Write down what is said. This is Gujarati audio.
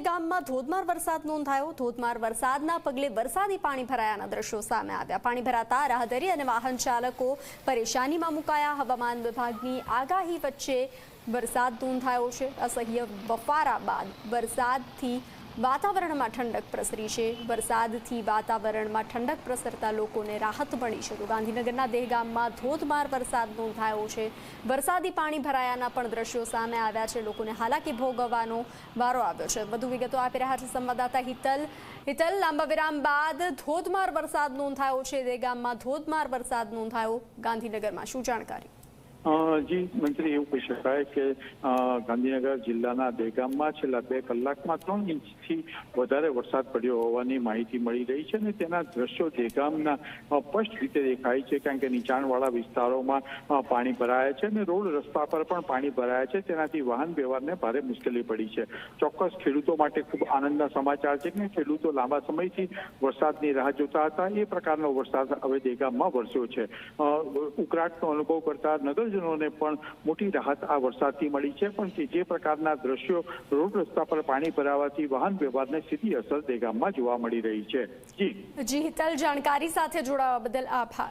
ગામમાં ધોધમાર વરસાદ નોંધાયો. ધોધમાર વરસાદના પગલે વરસાદી પાણી ભરાયાના દ્રશ્યો સામે આવ્યા. પાણી ભરાતા રાહદારી અને વાહન ચાલકો પરેશાનીમાં મુકાયા. હવામાન વિભાગની આગાહી વચ્ચે વરસાદ નોંધાયો છે. અસહ્ય બફારા બાદ વરસાદથી વાતાવરણમાં ઠંડક પ્રસરી છે. વરસાદથી વાતાવરણમાં ઠંડક પ્રસરતા લોકોને રાહત મળી છે. તો ગાંધીનગરના દહેગામમાં ધોધમાર વરસાદ નોંધાયો છે. વરસાદી પાણી ભરાયાના પણ દ્રશ્યો સામે આવ્યા છે. લોકોને હાલાકી ભોગવવાનો વારો આવ્યો છે. વધુ વિગતો આપી રહ્યા છે સંવાદદાતા હિતલ. હિતલ, લાંબા વિરામ બાદ ધોધમાર વરસાદ નોંધાયો છે. દહેગામમાં ધોધમાર વરસાદ નોંધાયો ગાંધીનગરમાં. શું જાણકારી? જી, મંત્રી, એવું કહી શકાય કે ગાંધીનગર જિલ્લાના દેગામમાં છેલ્લા બે કલાકમાં ત્રણ ઇંચથી વધારે વરસાદ પડ્યો હોવાની માહિતી મળી રહી છે અને તેના દ્રશ્યો દેગામના સ્પષ્ટ રીતે દેખાય છે કારણ કે નીચાણવાળા વિસ્તારોમાં પાણી ભરાયા છે અને રોડ રસ્તા પર પણ પાણી ભરાયા છે. તેનાથી વાહન વ્યવહારને ભારે મુશ્કેલી પડી છે. ચોક્કસ ખેડૂતો માટે ખૂબ આનંદના સમાચાર છે કે ખેડૂતો લાંબા સમયથી વરસાદની રાહ જોતા હતા. એ પ્રકારનો વરસાદ હવે દેગામમાં વરસ્યો છે. ઉકળાટનો અનુભવ કરતા નગરજનોને પણ મોટી રાહત આ વરસાદથી મળી છે. પણ જે પ્રકારના દ્રશ્યો રોડ રસ્તા પર પાણી ભરાવાથી વાહન વ્યવહારને સીધી અસર દેગામમાં જોવા મળી રહી છે. જી. જી, હિતલ, જાણકારી સાથે જોડાવા બદલ આભાર.